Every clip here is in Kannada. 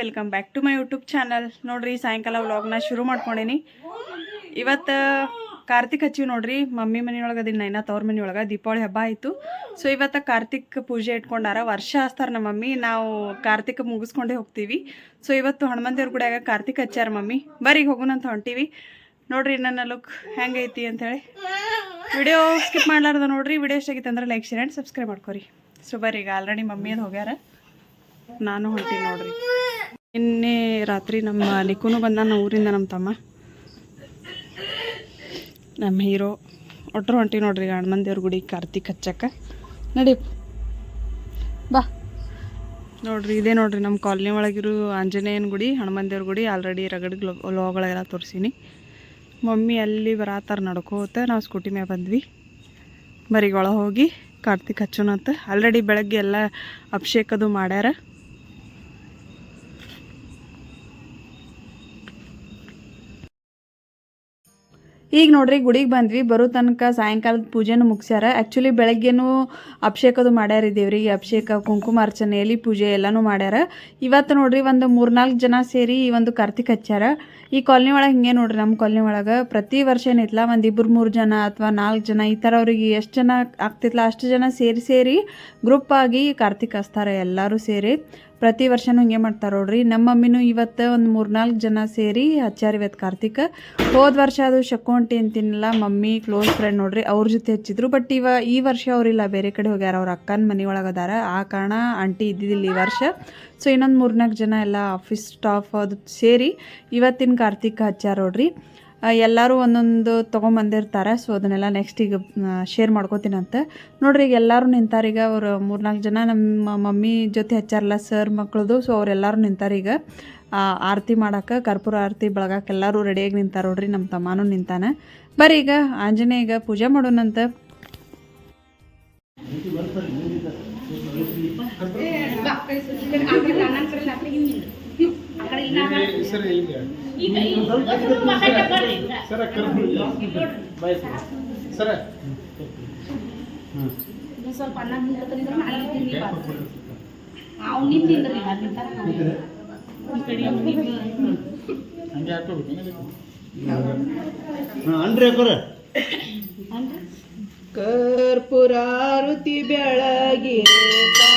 Welcome back to my YouTube channel ನೋಡ್ರಿ, ಸಾಯಂಕಾಲ ವ್ಲಾಗ್ನ ಶುರು ಮಾಡ್ಕೊಂಡೇನಿ. ಇವತ್ತು ಕಾರ್ತಿಕ್ ಹಚ್ಚಿವಿ ನೋಡ್ರಿ, ಮಮ್ಮಿ ಮನೆಯೊಳಗೆ ಅದಿನ ನೈನಾ ತವ್ರ ಮನೆಯೊಳಗೆ ದೀಪಾವಳಿ ಹಬ್ಬ ಆಯಿತು. ಸೊ ಇವತ್ತು ಕಾರ್ತಿಕ್ ಪೂಜೆ ಇಟ್ಕೊಂಡಾರ, ವರ್ಷ ಹಚ್ತಾರೆ ನಮ್ಮ ಮಮ್ಮಿ. ನಾವು ಕಾರ್ತಿಕ್ ಮುಗಿಸ್ಕೊಂಡೇ ಹೋಗ್ತೀವಿ. ಸೊ ಇವತ್ತು ಹನುಮಂತೇವ್ರ ಗುಡಿಯಾಗ ಕಾರ್ತಿಕ್ ಹಚ್ಚಾರ ಮಮ್ಮಿ. ಬರೀಗ ಹೋಗೋಣ ಅಂತ ಹೊಂಟೀವಿ. ನೋಡ್ರಿ, ನನ್ನ ಲುಕ್ ಹೆಂಗೈತಿ ಅಂಥೇಳಿ ವಿಡಿಯೋ ಸ್ಕಿಪ್ ಮಾಡ್ಲಾರ್ದ ನೋಡ್ರಿ, ವಿಡಿಯೋ ಎಷ್ಟಾಗಿತ್ತು ಅಂದ್ರೆ ಲೈಕ್ ಶೇರ್ ಆ್ಯಂಡ್ ಸಬ್ಸ್ಕ್ರೈಬ್ ಮಾಡ್ಕೊರಿ. ಸೊ ಬರ್ರಿ ಈಗ ಆಲ್ರೆಡಿ ಮಮ್ಮಿ ಅದು ಹೋಗ್ಯಾರ. ನಾನು ಹೊಂಟೀನಿ ನೋಡ್ರಿ. ನಿನ್ನೆ ರಾತ್ರಿ ನಮ್ಮ ನಿಕ್ಕೂನು ಬಂದ ನಮ್ಮ ಊರಿಂದ ನಮ್ಮ ತಮ್ಮ. ನಮ್ಮ ಹೀರೋ. ಒಟ್ರು ಹೊಂಟಿ ನೋಡ್ರಿ ಹನುಮನ್ ದೇವ್ರ ಗುಡಿ ಕಾರ್ತಿಕ್ ಹಚ್ಚಕ್ಕ. ನಡಿ. ಬಾ. ನೋಡ್ರಿ ಇದೇ ನೋಡ್ರಿ ನಮ್ಮ ಕಾಲನಿ ಒಳಗಿರೋ ಆಂಜನೇಯನ ಗುಡಿ ಹನುಮನ್ ದೇವ್ರ ಗುಡಿ ಆಲ್ರೆಡಿ ರಗಡ್ ಲೋಗಳೆಲ್ಲ ತೋರಿಸೀನಿ. ಮಮ್ಮಿ ಅಲ್ಲಿ ಬರಾತಾರ ನಡ್ಕೋತ ನಾವು ಸ್ಕೂಟಿ ಮ್ಯಾಗ ಬಂದ್ವಿ. ಬರೀಗೊಳ ಹೋಗಿ ಕಾರ್ತಿಕ್ ಅಂತ ಆಲ್ರೆಡಿ ಬೆಳಗ್ಗೆ ಎಲ್ಲ ಅಭಿಷೇಕದು ಮಾಡ್ಯಾರ. ಈಗ ನೋಡ್ರಿ, ಗುಡಿಗೆ ಬಂದ್ವಿ. ಬರೋ ತನಕ ಸಾಯಂಕಾಲದ ಪೂಜೆನೂ ಮುಗಿಸ್ಯಾರ. ಆ್ಯಕ್ಚುಲಿ ಬೆಳಗ್ಗೆನೂ ಅಭಿಷೇಕದು ಮಾಡ್ಯಾರ ದೇವ್ರಿಗೆ. ಅಭಿಷೇಕ ಕುಂಕುಮಾರ್ಚನೆ ಎಲಿ ಪೂಜೆ ಎಲ್ಲನೂ ಮಾಡ್ಯಾರ. ಇವತ್ತು ನೋಡ್ರಿ, ಒಂದು ಮೂರ್ನಾಲ್ಕು ಜನ ಸೇರಿ ಈ ಒಂದು ಕಾರ್ತಿಕ್ ಹಚ್ಚಾರ ಈ ಕಾಲನಿ ಒಳಗೆ ಹಿಂಗೆ ನೋಡ್ರಿ ನಮ್ಮ ಕಾಲನಿ ಒಳಗೆ ಪ್ರತಿ ವರ್ಷ ಏನಿತ್ತಲ್ಲ ಒಂದು ಇಬ್ಬರು ಮೂರು ಜನ ಅಥವಾ ನಾಲ್ಕು ಜನ ಈ ಥರ ಅವ್ರಿಗೆ ಎಷ್ಟು ಜನ ಆಗ್ತಿತ್ತಲ್ಲ ಅಷ್ಟು ಜನ ಸೇರಿ ಸೇರಿ ಗ್ರೂಪ್ ಆಗಿ ಕಾರ್ತಿಕ್ ಹಚ್ತಾರೆ ಎಲ್ಲರೂ ಸೇರಿ. ಪ್ರತಿ ವರ್ಷನೂ ಹಿಂಗೆ ಮಾಡ್ತಾರೆ ನೋಡ್ರಿ. ನಮ್ಮ ಮಮ್ಮಿನೂ ಇವತ್ತು ಒಂದು ಮೂರ್ನಾಲ್ಕು ಜನ ಸೇರಿ ಹಚ್ಚಾರ ಇವತ್ತು ಕಾರ್ತಿಕ. ಹೋದ ವರ್ಷ ಅದು ಶಕೋಂಟಿ ಅಂತಿನಲ್ಲ, ಮಮ್ಮಿ ಕ್ಲೋಸ್ ಫ್ರೆಂಡ್ ನೋಡ್ರಿ, ಅವ್ರ ಜೊತೆ ಹಚ್ಚಿದ್ರು. ಬಟ್ ಇವ, ಈ ವರ್ಷ ಅವರಿಲ್ಲ, ಬೇರೆ ಕಡೆ ಹೋಗ್ಯಾರ, ಅವ್ರ ಅಕ್ಕನ ಮನೆ ಒಳಗೆ ಅದಾರ. ಆ ಕಾರಣ ಆಂಟಿ ಇದ್ದಿದ್ದಿಲ್ಲ ಈ ವರ್ಷ. ಸೊ ಇನ್ನೊಂದು ಮೂರ್ನಾಲ್ಕು ಜನ ಎಲ್ಲ ಆಫೀಸ್ ಸ್ಟಾಫ್ ಅದು ಸೇರಿ ಇವತ್ತಿನ ಕಾರ್ತಿಕ ಹಚ್ಚಾರ ನೋಡ್ರಿ. ಎಲ್ಲರೂ ಒಂದೊಂದು ತೊಗೊಂಬಂದಿರ್ತಾರೆ. ಸೊ ಅದನ್ನೆಲ್ಲ ನೆಕ್ಸ್ಟ್ ಈಗ ಶೇರ್ ಮಾಡ್ಕೋತೀನಂತ. ನೋಡ್ರಿ ಈಗ ಎಲ್ಲರೂ ನಿಂತಾರೆ ಈಗ ಅವರು ಮೂರ್ನಾಲ್ಕು ಜನ ನಮ್ಮ ಮಮ್ಮಿ ಜೊತೆ ಹಚ್ಚಾರಲ್ಲ ಸರ್ ಮಕ್ಕಳದು ಸೊ ಅವರೆಲ್ಲರೂ ನಿಂತಾರೆ ಈಗ ಆ, ಆರತಿ ಮಾಡಕ್ಕೆ ಕರ್ಪೂರ ಆರತಿ ಬೆಳಗಕ್ಕೆ ಎಲ್ಲರೂ ರೆಡಿಯಾಗಿ ನಿಂತಾರೆ ನೋಡ್ರಿ ನಮ್ಮ ತಮ್ಮನೂ ನಿಂತಾನೆ. ಬರ್ರಿ ಈಗ ಆಂಜನೇಯ ಈಗ ಪೂಜೆ ಮಾಡೋಣಂತ. ಸ್ವಲ್ಪ ಅನ್ನ ತಿಂದ್ರೆ ನಾಳೆ ತಿನ್ನಿ ಅವ್ನು ತಿಂದ್ರಿ ಕರ್ಪೂರಾರುತಿ ಬೆಳಗಿರೆ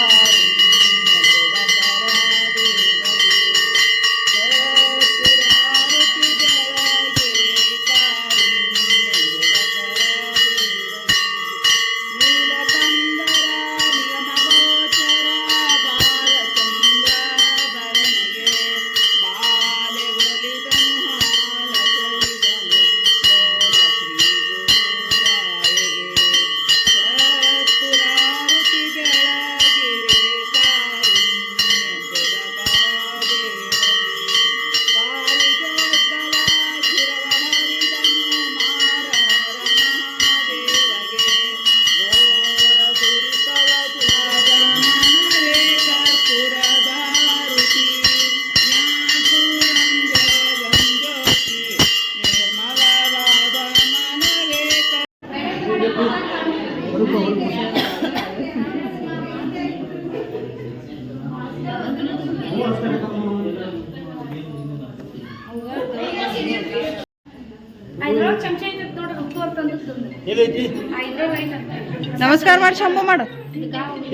ನಮಸ್ಕಾರ ಮಾಡಿ ಶಂಭು ಮಾಡು.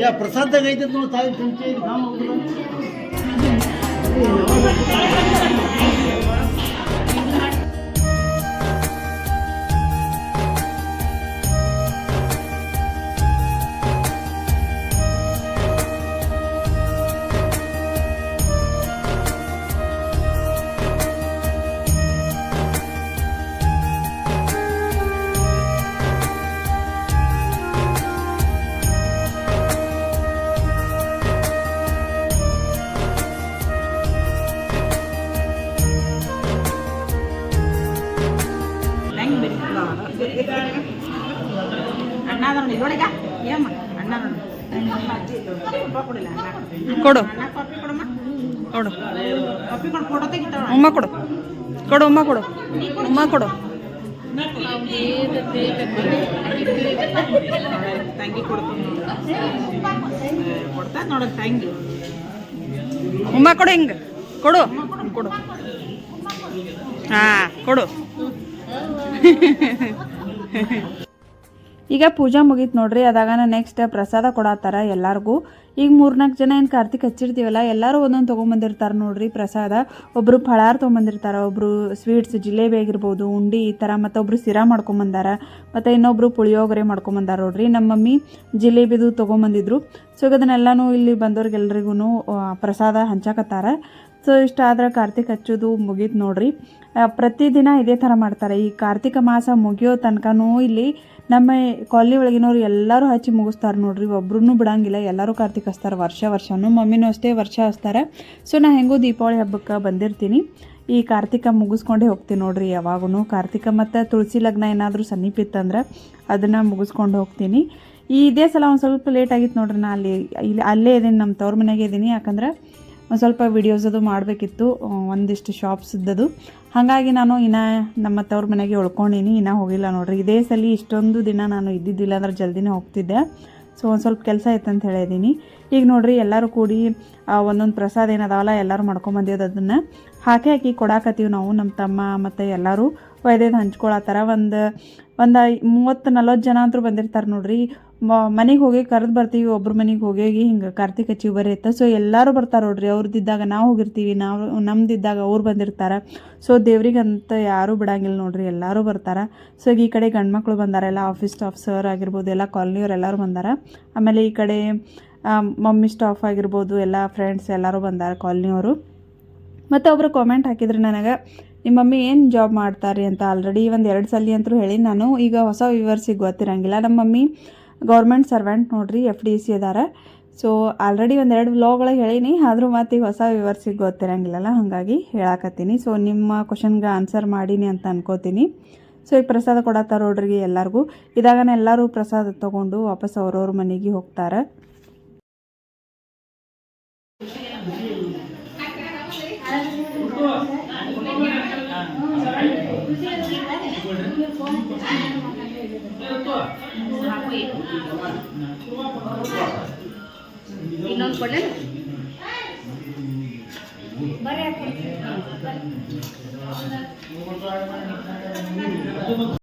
ಯಾ ಪ್ರಸಾದ್ದಾಗ ಐತಿ ನೋಡಿ ತಾಯಿ ಚಮಚ ನೋಡಿಗ ಏಮ್ಮ? ಅಣ್ಣ ನೋಡಿ ಕೊಡು. ಕೊಡು. ಉಮ್ಮ ಕೊಡು ಕೊಡು. ಉಮ್ಮ ಕೊಡು. ಉಮ್ಮ ಕೊಡು. ತಂಗಿ ಕೊಡ್ತಾ ನೋಡಕ್ ತಂಗಿ. ಉಮ್ಮ ಕೊಡು ಹಿಂಗೆ. ಕೊಡು. ಕೊಡು. ಹಾ ಕೊಡು. ಈಗ ಪೂಜಾ ಮುಗೀತು ನೋಡ್ರಿ, ಅದಾಗನ ನೆಕ್ಸ್ಟ್ ಪ್ರಸಾದ ಕೊಡತ್ತಾರ ಎಲ್ಲಾರ್ಗೂ. ಈಗ ಮೂರ್ನಾಲ್ಕು ಜನ ಏನು ಕಾರ್ತಿಕ್ ಹಚ್ಚಿರ್ತೀವಲ್ಲ, ಎಲ್ಲರೂ ಒಂದೊಂದು ತೊಗೊಂಬಂದಿರ್ತಾರೆ ನೋಡ್ರಿ ಪ್ರಸಾದ. ಒಬ್ಬರು ಫಳಾರ್ ತೊಗೊಂಬಂದಿರ್ತಾರೆ ಒಬ್ಬರು ಸ್ವೀಟ್ಸ್ ಜಿಲೇಬಿ ಆಗಿರ್ಬೋದು, ಉಂಡಿ ಈ ಥರ ಮತ್ತು ಒಬ್ಬರು ಸಿರಾ ಮಾಡ್ಕೊಂಬಂದಾರ, ಮತ್ತು ಇನ್ನೊಬ್ರು ಪುಳಿಯೋಗರೆ ಮಾಡ್ಕೊಂಬಂದಾರ ನೋಡ್ರಿ. ನಮ್ಮ ಮಮ್ಮಿ ಜಿಲೇಬಿದು ತೊಗೊಂಬಂದಿದ್ರು. ಸೊ ಈಗ ಅದನ್ನೆಲ್ಲನೂ ಇಲ್ಲಿ ಬಂದವ್ರಿಗೆಲ್ರಿಗೂ ಪ್ರಸಾದ ಹಂಚಕತ್ತಾರ. ಸೊ ಇಷ್ಟ ಆದ್ರೆ ಕಾರ್ತಿಕ್ ಹಚ್ಚೋದು ಮುಗೀತು ನೋಡ್ರಿ. ಪ್ರತಿದಿನ ಇದೇ ಥರ ಮಾಡ್ತಾರೆ. ಈ ಕಾರ್ತಿಕ ಮಾಸ ಮುಗಿಯೋ ತನಕನೂ ಇಲ್ಲಿ ನಮ್ಮ ಕಾಲನಿ ಒಳಗಿನವ್ರು ಎಲ್ಲರೂ ಹಚ್ಚಿ ಮುಗಿಸ್ತಾರೆ ನೋಡ್ರಿ ಒಬ್ರು ಬಿಡಂಗಿಲ್ಲ, ಎಲ್ಲರೂ ಕಾರ್ತಿಕ ಹಚ್ತಾರೆ ವರ್ಷ ವರ್ಷನೂ, ಮಮ್ಮಿನೂ ಅಷ್ಟೇ ವರ್ಷ ಹಚ್ತಾರೆ. ಸೊ ನಾ ಹೆಂಗೂ ದೀಪಾವಳಿ ಹಬ್ಬಕ್ಕೆ ಬಂದಿರ್ತೀನಿ. ಈ ಕಾರ್ತಿಕ ಮುಗಿಸ್ಕೊಂಡೇ ಹೋಗ್ತೀನಿ ನೋಡ್ರಿ ಯಾವಾಗೂ ಕಾರ್ತಿಕ ಮತ್ತು ತುಳಸಿ ಲಗ್ನ ಏನಾದರೂ ಸಮೀಪ ಇತ್ತಂದ್ರೆ ಅದನ್ನು ಮುಗಿಸ್ಕೊಂಡು ಹೋಗ್ತೀನಿ. ಈ ಇದೇ ಸಲ ಒಂದು ಸ್ವಲ್ಪ ಲೇಟ್ ಆಗಿತ್ತು ನೋಡ್ರಿ, ನಾ ಅಲ್ಲಿ, ಇಲ್ಲಿ ಅಲ್ಲೇ ಇದ್ದೀನಿ ನಮ್ಮ ತವ್ರ ಮನೆಗೆ ಇದ್ದೀನಿ ಯಾಕಂದ್ರೆ ಒಂದು ಸ್ವಲ್ಪ ವಿಡಿಯೋಸ್ ಅದು ಮಾಡಬೇಕಿತ್ತು ಒಂದಿಷ್ಟು ಶಾಪ್ಸ್ ಇದ್ದದು ಹಾಗಾಗಿ ನಾನು ಇನ್ನು ನಮ್ಮ ತವ್ರ ಮನೆಗೆ ಉಳ್ಕೊಂಡೀನಿ, ಇನ್ನೂ ಹೋಗಿಲ್ಲ ನೋಡ್ರಿ. ಇದೇ ಸಲ ಇಷ್ಟೊಂದು ದಿನ ನಾನು ಇದ್ದಿದ್ದಿಲ್ಲ, ಅಂದ್ರೆ ಜಲ್ದಿನೇ ಹೋಗ್ತಿದ್ದೆ. ಸೊ ಒಂದು ಸ್ವಲ್ಪ ಕೆಲಸ ಇತ್ತು ಅಂತ ಹೇಳಿದ್ದೀನಿ ಈಗ ನೋಡ್ರಿ, ಎಲ್ಲರೂ ಕೂಡಿ ಒಂದೊಂದು ಪ್ರಸಾದ ಏನದಾವಲ್ಲ, ಎಲ್ಲರೂ ಮಾಡ್ಕೊಂಬಂದಿದ್ದು ಅದನ್ನು. ಹಾಕಿ ಹಾಕಿ ಕೊಡಾಕತ್ತೀವಿ ನಾವು ನಮ್ಮ ತಮ್ಮ ಮತ್ತು ಎಲ್ಲರೂ. ಒಯ್ದೇದು ಹಂಚ್ಕೊಳತ್ತಾರ ಒಂದು ಒಂದು ಮೂವತ್ತು ನಲ್ವತ್ತು ಜನ ಅಂತೂ ಬಂದಿರ್ತಾರೆ ನೋಡ್ರಿ. ಮನೆಗೆ ಹೋಗಿ ಕರೆದು ಬರ್ತೀವಿ, ಒಬ್ರ ಮನೆಗೆ ಹೋಗಿ ಹೋಗಿ ಕಾರ್ತಿಕ್ ಬರೀ ಇತ್ತ ಸೊ ಎಲ್ಲರೂ ಬರ್ತಾರೆ ನೋಡ್ರಿ ಅವ್ರದ್ದಿದ್ದಾಗ ನಾವು ಹೋಗಿರ್ತೀವಿ, ನಾವು, ನಮ್ದಿದ್ದಾಗ ಅವ್ರು ಬಂದಿರ್ತಾರೆ. ಸೊ ದೇವ್ರಿಗಂತ ಯಾರೂ ಬಿಡಂಗಿಲ್ಲ ನೋಡ್ರಿ, ಎಲ್ಲರೂ ಬರ್ತಾರೆ. ಸೊ ಈ ಕಡೆ ಗಂಡ್ಮಕ್ಳು ಬಂದಾರ, ಎಲ್ಲ ಆಫೀಸ್ ಸ್ಟಾಫ್ ಸರ್ ಆಗಿರ್ಬೋದು, ಎಲ್ಲ ಕಾಲನಿಯವ್ರು ಎಲ್ಲರೂ ಬಂದಾರ. ಆಮೇಲೆ ಈ ಕಡೆ ಮಮ್ಮಿ ಸ್ಟಾಫ್ ಆಗಿರ್ಬೋದು, ಎಲ್ಲ ಫ್ರೆಂಡ್ಸ್ ಎಲ್ಲರೂ ಬಂದಾರ ಕಾಲನಿಯವರು. ಮತ್ತು ಒಬ್ಬರು ಕಾಮೆಂಟ್ ಹಾಕಿದ್ರು ನನಗೆ ನಿಮ್ಮ ಮಮ್ಮಿ ಏನು ಜಾಬ್ ಮಾಡ್ತಾರೆ? ಅಂತ. ಆಲ್ರೆಡಿ ಒಂದು ಎರಡು ಸಲ ಅಂತೂ ಹೇಳಿ ನಾನು. ಈಗ ಹೊಸ ವಿವರ್ಸಿಗೆ ಗೊತ್ತಿರಂಗಿಲ್ಲ. ನಮ್ಮ ಮಮ್ಮಿ ಗೌರ್ಮೆಂಟ್ ಸರ್ವೆಂಟ್ ನೋಡ್ರಿ ಎಫ್ ಡಿ ಸಿ ಅದಾರ. ಸೊ ಆಲ್ರೆಡಿ ಒಂದೆರಡು ವ್ಲಾಗೊಳಗೆ ಹೇಳೀನಿ, ಆದರೂ ಮತ್ತೆ ಈಗ ಹೊಸ ವಿವರ್ಸಿಗೆ ಗೊತ್ತಿರಂಗಿಲ್ಲಲ್ಲ, ಹಾಗಾಗಿ ಹೇಳಾಕತ್ತೀನಿ. ಸೊ ನಿಮ್ಮ ಕ್ವಶನ್ಗೆ ಆನ್ಸರ್ ಮಾಡೀನಿ ಅಂತ ಅನ್ಕೋತೀನಿ. ಸೊ ಈಗ ಪ್ರಸಾದ ಕೊಡತ್ತಾರ ನೋಡ್ರಿ ಎಲ್ಲರಿಗೂ. ಇದಾಗನ ಎಲ್ಲರೂ ಪ್ರಸಾದ ತೊಗೊಂಡು ವಾಪಸ್ ಅವ್ರವ್ರ ಮನೆಗೆ ಹೋಗ್ತಾರೆ. ಇನ್ನೊಂದು ಕೊಡ್ಲೇನು ಏ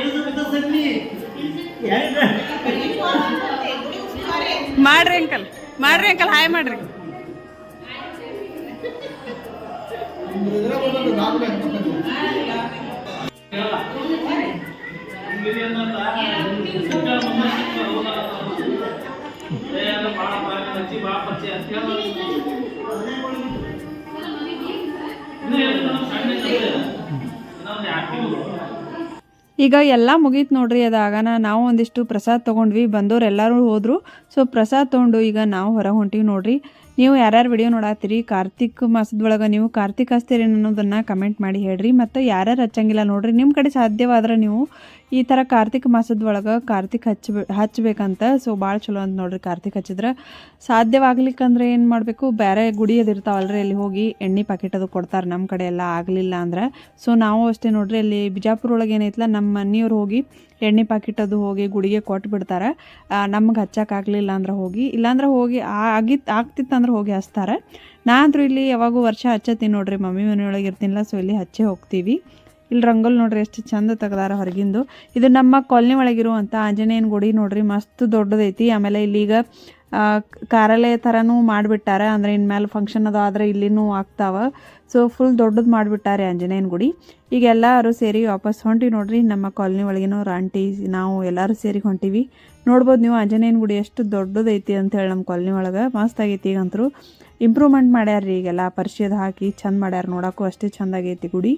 ಇದು ಬಿದ್ದಸಲ್ಲಿ ಎರಡು ಮಾಡ್ರಿ ಅಂಕಲ್ ಮಾಡ್ರಿ ಅಂಕಲ್ ಹಾಯ್ ಮಾಡ್ರಿ ಈಗ ಎಲ್ಲ ಮುಗೀತು ನೋಡ್ರಿ ಅದಾಗನ ನಾವು ಒಂದಿಷ್ಟು ಪ್ರಸಾದ ತೊಗೊಂಡ್ವಿ ಬಂದವ್ರು ಎಲ್ಲರೂ ಹೋದರು. ಸೊ ಪ್ರಸಾದ ತೊಗೊಂಡು ಈಗ ನಾವು ಹೊರಗೆ ಹೊಂಟೀವಿ ನೋಡ್ರಿ. ನೀವು ಯಾರ್ಯಾರು ವಿಡಿಯೋ ನೋಡಾತ್ತೀರಿ ಕಾರ್ತಿಕ್ ಮಾಸದೊಳಗೆ ನೀವು ಕಾರ್ತಿಕ್ ಹಚ್ತೀರಿ ಅನ್ನೋದನ್ನು ಕಮೆಂಟ್ ಮಾಡಿ ಹೇಳ್ರಿ. ಮತ್ತು ಯಾರ್ಯಾರು ಹಚ್ಚಂಗಿಲ್ಲ ನೋಡ್ರಿ. ನಿಮ್ಮ ಕಡೆ ಸಾಧ್ಯವಾದ್ರೆ ನೀವು ಈ ಥರ ಕಾರ್ತಿಕ ಮಾಸದೊಳಗೆ ಕಾರ್ತಿಕ್ ಹಚ್ಚ ಹಚ್ಚಬೇಕಂತ ಸೊ ಭಾಳ ಚಲೋ ಅಂತ ನೋಡ್ರಿ ಕಾರ್ತಿಕ್ ಹಚ್ಚಿದ್ರೆ. ಸಾಧ್ಯವಾಗ್ಲಿಕ್ಕಂದ್ರೆ ಏನು ಮಾಡಬೇಕು ಬೇರೆ ಗುಡಿ ಅದು ಇರ್ತಾವಲ್ರಿ, ಅಲ್ಲಿ ಹೋಗಿ ಎಣ್ಣೆ ಪ್ಯಾಕೆಟ್ ಅದು ಕೊಡ್ತಾರೆ ನಮ್ಮ ಕಡೆ ಎಲ್ಲ ಆಗಲಿಲ್ಲ ಅಂದ್ರೆ. ಸೊ ನಾವು ಅಷ್ಟೇ ನೋಡ್ರಿ, ಅಲ್ಲಿ ಬಿಜಾಪುರ ಒಳಗೆ ಏನೈತಲ್ಲ ನಮ್ಮ ಮನೆಯವ್ರು ಹೋಗಿ ಎಣ್ಣೆ ಪ್ಯಾಕೆಟ್ ಅದು ಹೋಗಿ ಗುಡಿಗೆ ಕೊಟ್ಟು ಬಿಡ್ತಾರೆ. ನಮ್ಗೆ ಹಚ್ಚಕ್ಕಾಗಲಿಲ್ಲ ಅಂದ್ರೆ ಹೋಗಿ, ಇಲ್ಲಾಂದ್ರೆ ಹೋಗಿ ಆಗಿತ್ತು ಆಗ್ತಿತ್ತಂದ್ರೆ ಹೋಗಿ ಹಚ್ತಾರೆ. ನಾ ಅಂದ್ರೂ ಇಲ್ಲಿ ಯಾವಾಗೂ ವರ್ಷ ಹಚ್ಚತ್ತೀನಿ ನೋಡ್ರಿ, ಮಮ್ಮಿ ಮನೆಯೊಳಗೆ ಇರ್ತೀನಿಲ್ಲ ಸೊ ಇಲ್ಲಿ ಹಚ್ಚೇ ಹೋಗ್ತೀವಿ. ಇಲ್ಲಿ ರಂಗೋಲಿ ನೋಡ್ರಿ ಎಷ್ಟು ಚಂದ ತೆಗ್ದಾರ ಹೊರಗಿಂದು. ಇದು ನಮ್ಮ ಕಾಲನಿ ಒಳಗಿರುವಂಥ ಆಂಜನೇಯನ ಗುಡಿ ನೋಡ್ರಿ, ಮಸ್ತ್ ದೊಡ್ಡದೈತಿ. ಆಮೇಲೆ ಇಲ್ಲಿಗ ಕಾರ್ಯಾಲಯ ಥರನೂ ಮಾಡಿಬಿಟ್ಟಾರ, ಅಂದರೆ ಇನ್ಮೇಲೆ ಫಂಕ್ಷನ್ ಅದು ಆದರೆ ಇಲ್ಲಿನೂ ಆಗ್ತಾವ. ಸೊ ಫುಲ್ ದೊಡ್ಡದು ಮಾಡಿಬಿಟ್ಟಾರೆ ಆಂಜನೇಯನ ಗುಡಿ. ಈಗ ಎಲ್ಲರೂ ಸೇರಿ ವಾಪಸ್ ಹೊಂಟಿವಿ ನೋಡ್ರಿ, ನಮ್ಮ ಕಾಲನಿ ಒಳಗಿನೂ ರಾಂಟಿ ನಾವು ಎಲ್ಲರೂ ಸೇರಿ ಹೊಂಟಿವಿ. ನೋಡ್ಬೋದು ನೀವು ಆಂಜನೇಯನ ಗುಡಿ ಎಷ್ಟು ದೊಡ್ಡದೈತಿ ಅಂತೇಳಿ ನಮ್ಮ ಕಾಲನಿ ಒಳಗೆ. ಮಸ್ತ್ ಆಗೈತಿ ಈಗಂತರೂ. ಇಂಪ್ರೂವ್ಮೆಂಟ್ ಮಾಡ್ಯಾರ ರೀ ಈಗೆಲ್ಲ, ಪರಿಚಯದ ಹಾಕಿ ಚಂದ ಮಾಡ್ಯಾರ, ನೋಡೋಕ್ಕೂ ಅಷ್ಟೇ ಚಂದ ಆಗೈತಿ ಗುಡಿ.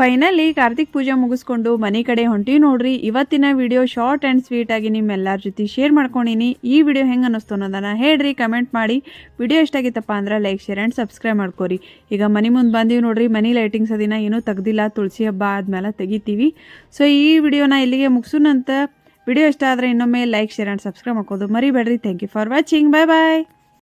ಫೈನಲಿ ಕಾರ್ತಿಕ್ ಪೂಜೆ ಮುಗಿಸ್ಕೊಂಡು ಮನೆ ಕಡೆ ಹೊಂಟಿ ನೋಡ್ರಿ. ಇವತ್ತಿನ ವಿಡಿಯೋ ಶಾರ್ಟ್ ಆ್ಯಂಡ್ ಸ್ವೀಟ್ ಆಗಿ ನಿಮ್ಮೆಲ್ಲರ ಜೊತೆ ಶೇರ್ ಮಾಡ್ಕೊಂಡಿನಿ. ಈ ವಿಡಿಯೋ ಹೆಂಗೆ ಅನ್ನಿಸ್ತು ಅನ್ನೋದನ್ನು ಹೇಳ್ರಿ ಕಮೆಂಟ್ ಮಾಡಿ. ವಿಡಿಯೋ ಎಷ್ಟಾಗಿತ್ತಪ್ಪ ಅಂದ್ರೆ ಲೈಕ್ ಶೇರ್ ಆ್ಯಂಡ್ ಸಬ್ಸ್ಕ್ರೈಬ್ ಮಾಡ್ಕೋರಿ. ಈಗ ಮನೆ ಮುಂದೆ ಬಂದೀವಿ ನೋಡ್ರಿ, ಮನಿ ಲೈಟಿಂಗ್ಸ್ ಅದಿನ ಏನೂ ತೆಗ್ದಿಲ್ಲ, ತುಳಸಿ ಹಬ್ಬ ಆದಮೇಲೆ ತೆಗಿತೀವಿ. ಸೊ ಈ ವಿಡಿಯೋನ ಇಲ್ಲಿಗೆ ಮುಗಿಸೋಣಂತ ವಿಡಿಯೋ ಇಷ್ಟ ಆದರೆ ಇನ್ನೊಮ್ಮೆ ಲೈಕ್ ಶೇರ್ ಆ್ಯಂಡ್ ಸಬ್ಸ್ಕ್ರೈಬ್ ಮಾಡ್ಕೋದು ಮರಿಬೇಡ್ರಿ. Thank you for watching bye bye